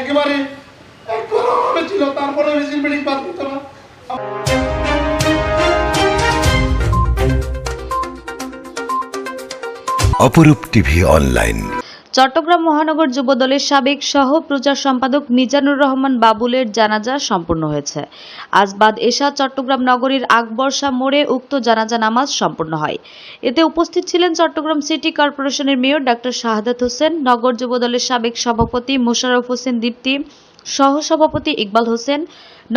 একেবারে ছিল তারপরে মেশিন বিল্ডিং না অপরূপ টিভি অনলাইন। চট্টগ্রাম মহানগর যুবদলের সাবেক সহ প্রচার সম্পাদক মিজানুর রহমান বাবুলের জানাজা সম্পন্ন হয়েছে। আজ বাদ এশা চট্টগ্রাম নগরীর আকবর্ষা মোড়ে উক্ত জানাজা নামাজ সম্পন্ন হয়। এতে উপস্থিত ছিলেন চট্টগ্রাম সিটি কর্পোরেশনের মেয়র ডাক্তার শাহাদাত হোসেন, নগর যুবদলের সাবেক সভাপতি মোশাররফ হোসেন দীপ্তি সহসভাপতি ইকবাল হোসেন,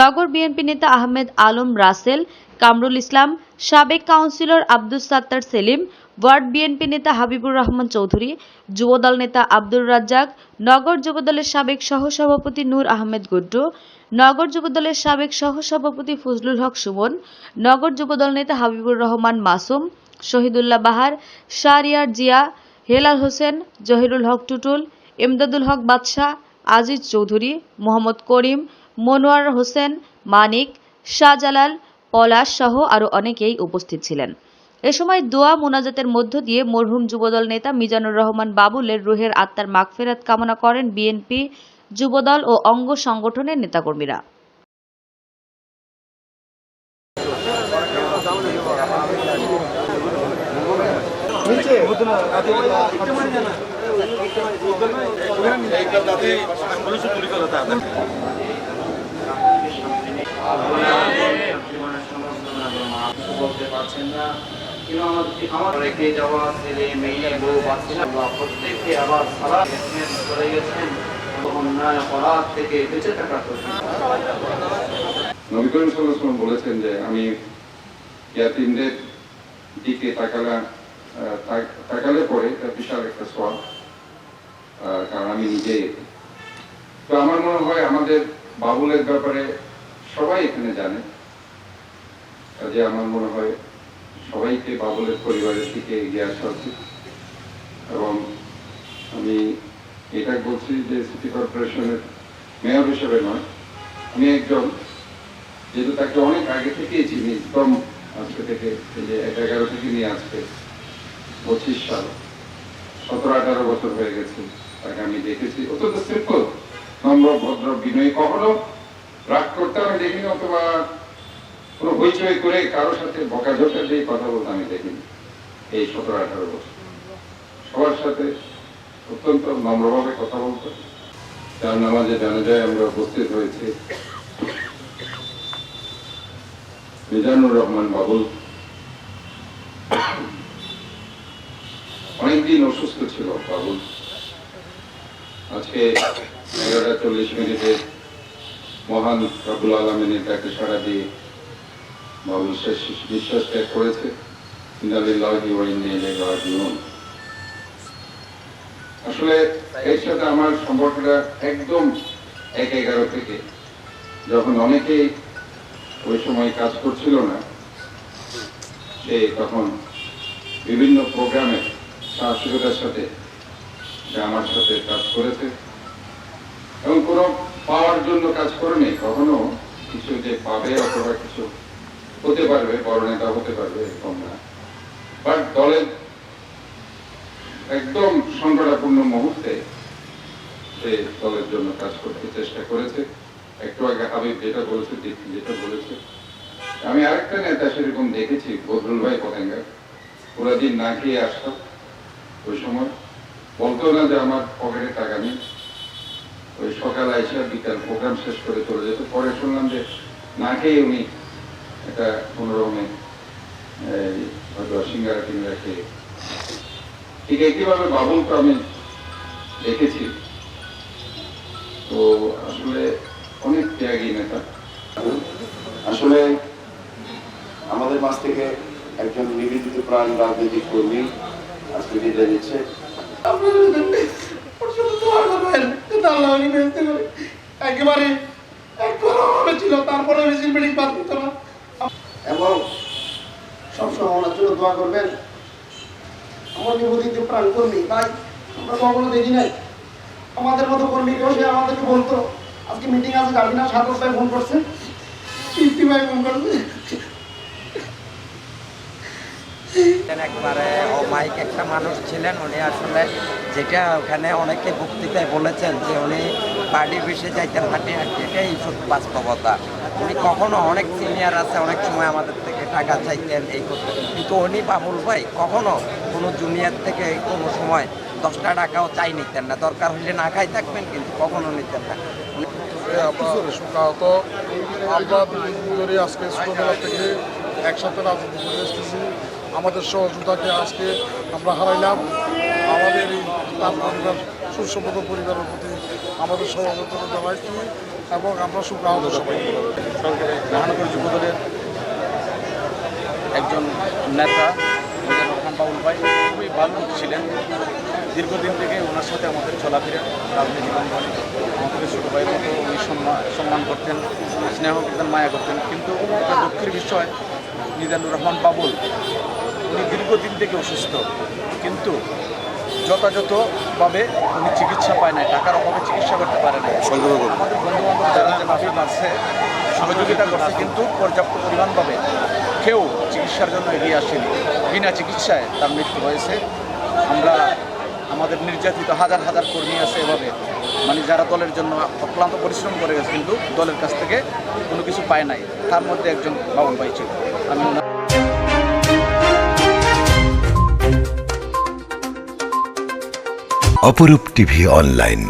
নগর বিএনপি নেতা আহমেদ আলম রাসেল, কামরুল ইসলাম, সাবেক councillor Abdus Sattar Selim ward BNP নেতা হাবিবুর রহমান চৌধুরী, যুবদল নেতা আব্দুর রাজ্জাক, নগর যুবদলের সাবেক সহসভাপতি নূর আহমেদ গুড্ডু, নগর যুবদলের সাবেক সহসভাপতি ফজলুল হক সুমন, নগর যুবদল নেতা হাবিবুর রহমান মাসুম, শহীদুল্লাহ বাহার শাহরিয়ার জিয়া, হেলাল হোসেন, জহিরুল হক টুটুল এমদাদুল হক বাদশাহ, আজিজ চৌধুরী, মোহাম্মদ করিম, মনোয়ার হোসেন, মানিক, শাহজালাল, পলাশ সহ আরও অনেকেই উপস্থিত ছিলেন। এ সময় দোয়া মোনাজাতের মধ্য দিয়ে মরহুম যুবদল নেতা মিজানুর রহমান বাবুলের রুহের আত্মার মাগফেরাত কামনা করেন বিএনপি যুবদল ও অঙ্গ সংগঠনের নেতাকর্মীরা। পারছেন না আমার রেখে যাওয়া ছেলে, মেয়ে, বউ, বাচ্চা প্রত্যেককে আবার সারা চলে গেছেন। অন্যায় অপরাধ থেকে বেঁচে জন্য নবী করিম বলেছেন যে আমি ইয়াতিমদের দিকে তাকালা তাকালে পরে এটা বিশাল একটা সব কারণ আমি নিজেই তো আমার মনে হয় আমাদের বাবুলের ব্যাপারে সবাই এখানে জানে। কাজে আমার মনে হয় সবাইকে বাবুলের পরিবারের দিকে এগিয়ে আসা উচিত। এবং আমি এটা বলছি যে সিটি কর্পোরেশনের মেয়র হিসেবে নয় আমি একজন যেহেতু তাকে অনেক আগে থেকেই চিনি, একদম আজকে থেকে যে এক এগারো থেকে নিয়ে আজকে পঁচিশ সাল, সতেরো আঠারো বছর হয়ে গেছে, তাকে আমি দেখেছি। অত্যন্ত সিম্পল নম্র, ভদ্র, বিনয়ী, কখনো রাগ করতে আমি দেখিনি, অথবা কোনো হইচই করে কারোর সাথে বকাঝোকা দিয়ে কথা বলতে আমি দেখিনি এই সতেরো আঠারো বছর। সবার সাথে অত্যন্ত নম্রভাবে কথা বলতো। যার নামাজে জানা যায় আমরা উপস্থিত হয়েছি। মিজানুর রহমান বাবুল। অনেকদিন অসুস্থ ছিল বাবুল। আজকে এগারোটা চল্লিশ মিনিটে মহান রবুল আলমিনের ডাকে সাড়া দিয়ে শেষ বিশ্বাস ত্যাগ করেছে আসলে এর সাথে আমার সম্পর্কটা একদম এক এগারো থেকে যখন অনেকেই ওই সময় কাজ করছিল না সে তখন বিভিন্ন প্রোগ্রামে সাহসিকতার সাথে আমার সাথে কাজ করেছে এবং কোনো পাওয়ার জন্য কাজ করেনি কখনো কিছু যে পাবে অথবা কিছু হতে পারবে বড় নেতা হতে পারবে, এরকম না। বাট দলের একদম সংকটাপূর্ণ মুহূর্তে সে দলের জন্য কাজ করতে চেষ্টা করেছে। একটু আগে হাবিব যেটা বলেছে দীপ্তি যেটা বলেছে। আমি আরেকটা নেতা সেরকম দেখেছি, বদরুল ভাই পতেঙ্গার ওরা দিন না খেয়ে আসতাম ওই সময়, বলতো না যে আমার পকেটে টাকা নেই। ওই সকাল আইসা বিকাল প্রোগ্রাম শেষ করে চলে যেত। পরে শুনলাম যে না খেয়ে উনি একটা কোনো রকমে এই, হয়তো সিঙ্গারা টিঙ্গারা খেয়ে ঠিক একইভাবে বাবুলকে আমি দেখেছি। তো আসলে অনেক ত্যাগী নেতা। আসলে আমাদের মাঝ থেকে একজন নিবেদিত প্রাণ রাজনৈতিক কর্মী আজকে বিদায় নিচ্ছে। একেবারে একবার ছিল তারপরে মেশিন বিল্ডিং বাদ দিত না। এবং সবসময় ওনার জন্য দোয়া করবেন। আমার নিবেদিত প্রাণ কর্মী ভাই আমরা কখনো দেখি নাই। আমাদের মতো কর্মীকেও সে আমাদেরকে বলতো আজকে মিটিং আছে যাবি না সাত ভাই ফোন করছে। কীর্তি ভাই ফোন করছে। একবারে অমাইক একটা মানুষ ছিলেন উনি আসলে যেটা ওখানে অনেকে বক্তৃতায় বলেছেন যে উনি বাড়ি বেশে যাইতেন হাঁটি হাঁটি এটাই সত্যি বাস্তবতা। উনি কখনো অনেক সিনিয়র আছে, অনেক সময় আমাদের থেকে টাকা চাইতেন, এই করতেন। কিন্তু উনি বাবুল ভাই কখনো কোনো জুনিয়র থেকে কোনো সময় দশটা টাকাও চাই নিতেন না। দরকার হলে না খাই থাকবেন, কিন্তু কখনো নিতেন না। থেকে একসাথে রাজনীতি করে এসেছি। আমাদের সহযোগিতাকে আজকে আমরা হারাইলাম। আমাদের এই তার পরিবার পরিবারের প্রতি আমাদের সহযোগিতা জানাইছি। এবং আমরা শোকাহত সবাই মহানগর যুবদলের একজন নেতা রহমান বাবুল ভাই, খুবই ভালো ছিলেন। দীর্ঘদিন থেকে ওনার সাথে আমাদের চলাফেরা রাজনৈতিক অঙ্গনে আমাদের ছোটো ভাইয়ের মতো উনি সম্মান সম্মান করতেন, স্নেহ করতেন, মায়া করতেন। কিন্তু একটা দুঃখের বিষয় মিজানুর রহমান বাবুল, উনি দীর্ঘদিন থেকে অসুস্থ। কিন্তু যথাযথভাবে উনি চিকিৎসা পায় নাই টাকার অভাবে চিকিৎসা করতে পারে না আমাদের বন্ধু বান্ধব যারা যে আছে সহযোগিতা করছে কিন্তু পর্যাপ্ত পরিমাণভাবে কেউ চিকিৎসার জন্য এগিয়ে আসেনি। বিনা চিকিৎসায় তার মৃত্যু হয়েছে। আমরা আমাদের নির্যাতিত হাজার হাজার কর্মী আছে এভাবে। মানে যারা দলের জন্য অক্লান্ত পরিশ্রম করে গেছে কিন্তু দলের কাছ থেকে কোনো কিছু পায় নাই। তার মধ্যে একজন বাবুল ভাই ছিল। আমি অপরূপ টিভি অনলাইন।